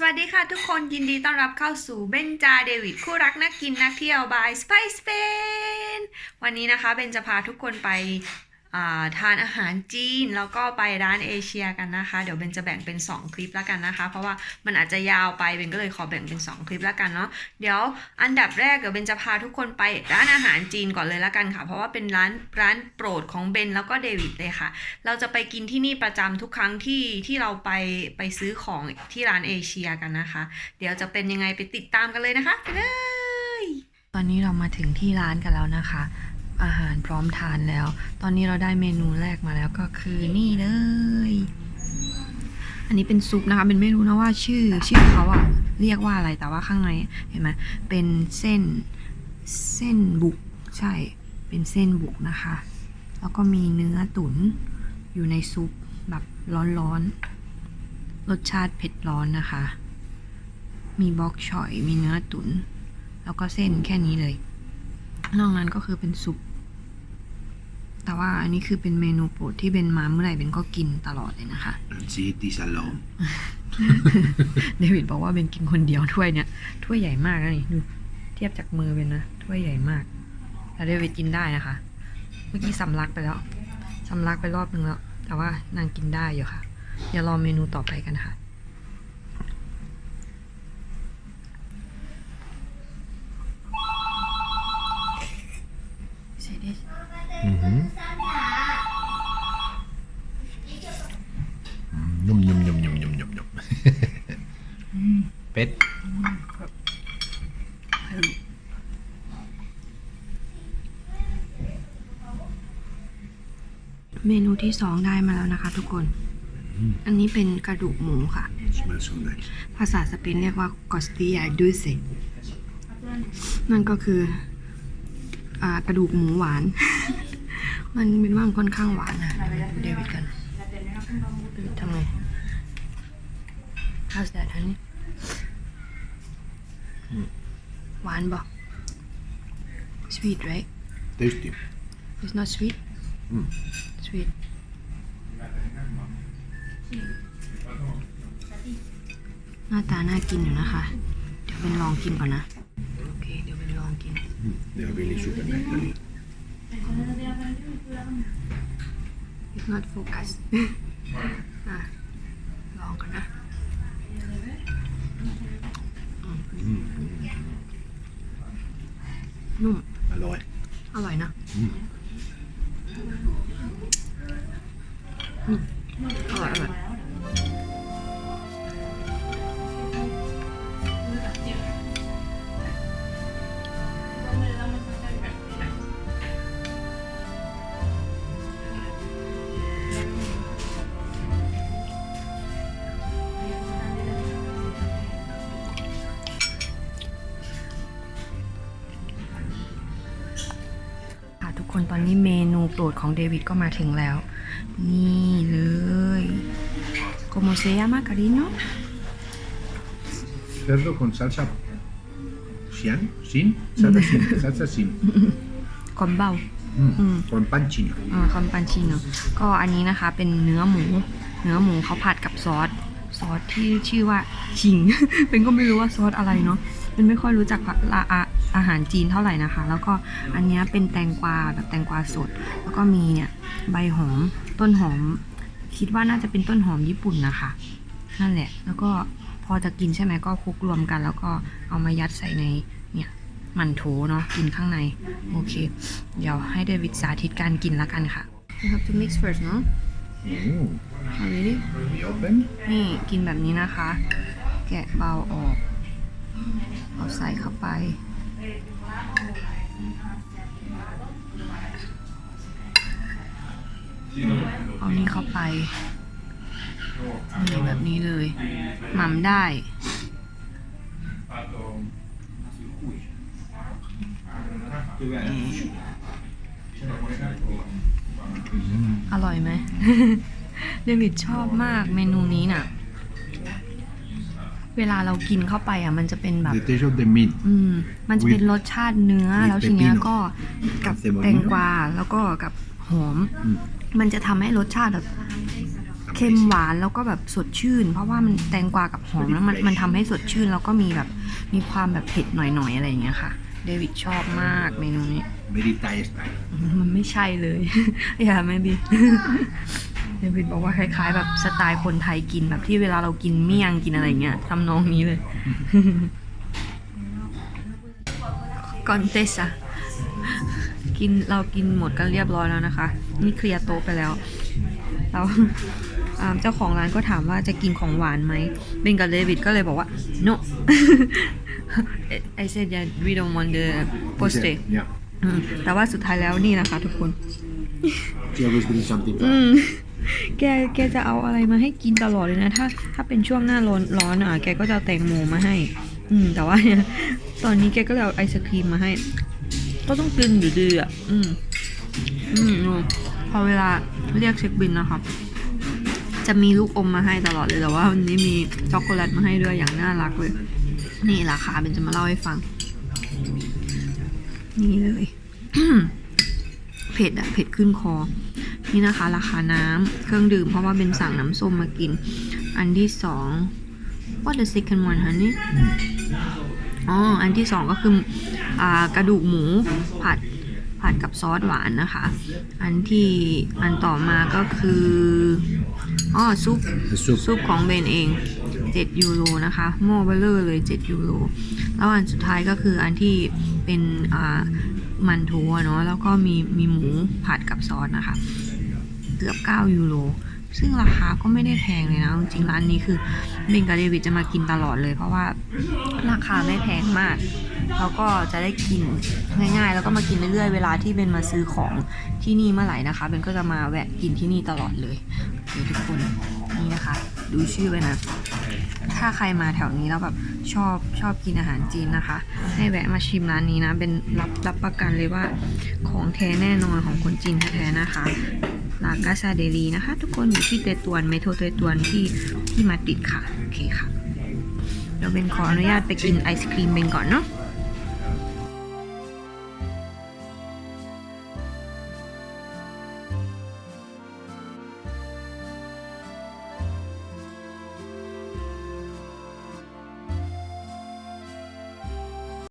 สวัสดีค่ะทุกคนยินดีต้อนรับเข้าสู่เบนจาเดวิดคู่รักนักกินนักเที่ยวบายสไปซ์เฟนวันนี้นะคะเบนจะพาทุกคนไป ทานอาหารจีนแล้วก็ไปร้านเอเชียกันนะคะ เดี๋ยวเบนจะแบ่งเป็น 2 คลิปแล้วกันนะคะ เพราะว่ามันอาจจะยาวไปเบนก็เลยขอแบ่งเป็น 2 คลิปแล้วกันเนาะเดี๋ยวอันดับแรกเดี๋ยวเบนจะพาทุกคนไปร้านอาหารจีนก่อนเลยแล้วกันค่ะ เพราะว่าเป็นร้านร้านโปรดของเบนแล้วก็เดวิดเลยค่ะ เราจะไปกินที่นี่ประจำทุกครั้งที่ที่เราไปไปซื้อของที่ร้านเอเชียกันนะคะ เดี๋ยวจะเป็นยังไงไปติดตามกันเลยนะคะไปเลยตอนนี้เรามาถึงที่ร้านกันแล้วนะคะ อาหารพร้อมทานแล้ว ตอนนี้เราได้เมนูแรกมาแล้วก็คือนี่เลย อันนี้เป็นซุปนะคะเป็นไม่รู้นะว่าชื่อชื่อเขาอะเรียกว่าอะไรแต่ว่าข้างในเห็นไหมเป็นเส้นเส้นบุกใช่ เป็นเส้นบุกนะคะ แล้วก็มีเนื้อตุ๋นอยู่ในซุปแบบร้อนๆ รสชาติเผ็ดร้อนนะคะ มีบล็อกฉ่อย มีเนื้อตุ๋น แล้วก็เส้นแค่นี้เลย นอกนั้นก็คือเป็นซุป แต่ว่าอันนี้คือเป็นเมนูโปรดที่เบนมาเมื่อไหร่เบนก็กินตลอดเลยนะคะ Zitti salom. เดวิดบอกว่าเบนกินคนเดียวถ้วยเนี้ยถ้วยใหญ่มากนะนี่ดูเทียบจากมือเบนนะถ้วยใหญ่มากแต่เดวิดกินได้นะคะ เมื่อกี้สำลักไปแล้วสำลักไปรอบนึงแล้ว แต่ว่านางกินได้อยู่ค่ะ เดี๋ยวรอเมนูต่อไปกันค่ะ Mhm. Nhum nhum nhum nhum nhum nhum nhum. Pet. เมนูที่สองได้มาแล้วนะคะทุกคน อันนี้เป็นกระดูกหมูค่ะ Smells so nice. ภาษาสเปนเรียกว่ากอสติยาดูเซนั่นก็คืออากระดูกหมูหวาน มันเป็นว่ามันค่อนข้างหวานนะดูเดวิดกันเดวิดทำไง How's that honey หวานบอก sweet right Tasty. it's not sweet Mm. sweet หน้าตาน่ากินอยู่นะคะ เดี๋ยวเป็นลองกินก่อนนะ โอเค เดี๋ยวเป็นลองกิน Mm. They are really super nice. It's not focus อะลองกันนะนุ่ม Aloy. อร่อยนะอืมอร่อย อร่อย ค่ะทุกคนตอนนี้เมนูโปรดของเดวิดก็มาถึงแล้ว นี่เลยโ o โมเซยามาการิโน Cerdo con salsa. ¿Sian? ¿Sin? Salsa sin. Salsa sin. คอมเบา Mm. Mm. Con pan chino. อ่าคอมปันชิโนก็อันนี้นะคะเป็นเนื้อหมู เนื้อหมูเขาผัดกับซอส ซอสที่ชื่อว่าชิง เป็นก็ไม่รู้ว่าซอสอะไรเนาะ เป็นไม่ค่อยรู้จักผักอาอาอาหารจีนเท่าไหร่นะคะ แล้วก็อันเนี้ยเป็นแตงกวาแบบแตงกวาสด แล้วก็มีเนี่ยใบหอมต้นหอม คิดว่าน่าจะเป็นต้นหอมญี่ปุ่นนะคะ นั่นแหละ แล้วก็พอจะกินใช่ไหมก็คลุกรวมกัน แล้วก็เอามายัดใส่ในเนี่ยหมันโถเนาะกินข้างในโอเค เดี๋ยวให้เดวิดสาธิตการกินแล้วกันค่ะ You have to mix first เนาะ Mm. really We open. นี่กินแบบนี้นะคะ แกะเบาออก เอาใส่เข้าไป เอานี่เข้าไปนี่แบบนี้เลยหม่ำได้ อร่อยไหมเดวิดชอบมากเมนูนี้น่ะ เวลาเรากินเข้าไปอะมันจะเป็นแบบ The taste of the meat. อืมมันจะเป็นรสชาติเนื้อ with แล้วทีเนี้ย pepino ก็กับกับ cebollino แตงกวาแล้วก็กับหอม อืม มันจะทำให้รสชาติแบบเค็มหวานแล้วก็แบบสดชื่น เพราะว่ามันแตงกวากับหอมแล้วมันมันทำให้สดชื่น แล้วก็มีแบบมีความแบบเผ็ดหน่อยๆอะไรอย่างเงี้ยค่ะ เดวิดชอบมากเมนูนี้ Very Thai style. มันไม่ใช่เลย อย่าไม่บี เดวิดบอกว่าคล้ายๆ แบบสไตล์คนไทยกินแบบที่เวลาเรากินเมี่ยงกินอะไรเงี้ยทำนองนี้เลย ก่อนเตสอะกินเรากินหมดกันเรียบร้อยแล้วนะคะ นี่เคลียร์โต๊ะไปแล้วแล้วอ่าเจ้าของร้านก็ถามว่าจะกินของหวานไหมเบนกับเดวิดก็เลยบอกว่า no I said yeah we don't want the He poste said, Yeah. อืมแต่ว่าสุดท้ายแล้วนี่นะคะทุกคน She always brings something. อืม แกแกจะเอาอะไรมาให้กินตลอดเลยนะ ถ้า ถ้าเป็นช่วงหน้าร้อนร้อนอะแกก็จะแตงโมมาให้ อืม แต่ว่าเนี่ยตอนนี้แกก็เลยเอาไอศครีมมาให้ ก็ต้องกินอยู่ดีอะอืมอืม อืมพอเวลาเรียกเช็คบินนะครับจะมีลูกอมมาให้ตลอดเลยแต่ว่าวันนี้มีช็อกโกแลตมาให้ด้วยอย่างน่ารักเลย นี่ราคาเป็นจะมาเล่าให้ฟัง นี่เลย เผ็ดอะเผ็ดขึ้นคอ นี่นะคะ ราคาน้ำเครื่องดื่มเพราะว่าเป็นสั่งน้ำส้มมากิน อันที่สอง what the second one honey อ๋อ อันที่สองก็คืออ่ากระดูกหมูผัดผัดกับซอสหวานนะคะ อันที่อันต่อมาก็คืออ๋อซุป The soup. ซุปของเบนเอง 7 ยูโรนะคะหม้อเบลเลอร์เลย 7 ยูโร แล้วอันสุดท้ายก็คืออันที่เป็นอ่ามันโถอะเนาะแล้วก็มีมีหมูผัดกับซอสนะคะ เกือบ 9 ยูโร ซึ่งราคาก็ไม่ได้แพงเลยนะ จริงร้านนี้คือเบนกับเดวิดจะมากินตลอดเลย เพราะว่าราคาไม่แพงมากแล้วก็จะได้กินง่ายๆ แล้วก็มากินเรื่อยๆ เวลาที่เบนมาซื้อของที่นี่เมื่อไหร่นะคะเบนก็จะมาแวะกินที่นี่ตลอดเลยโอเคทุกคนนี่นะคะ ดูชื่อไว้นะ ถ้าใครมาแถวนี้แล้วแบบชอบชอบกินอาหารจีนนะคะ ให้แวะมาชิมร้านนี้นะเป็นรับรับประกันเลยว่าของแท้แน่นอนของคนจีนแท้ๆนะคะ ลากาซาเดลีนะคะ ทุกคนอยู่ที่เตตวนเมโทรเตตวนที่ที่มาติดค่ะ โอเคค่ะ เราเป็นขออนุญาตไปกินไอศครีมเบนก่อนเนาะ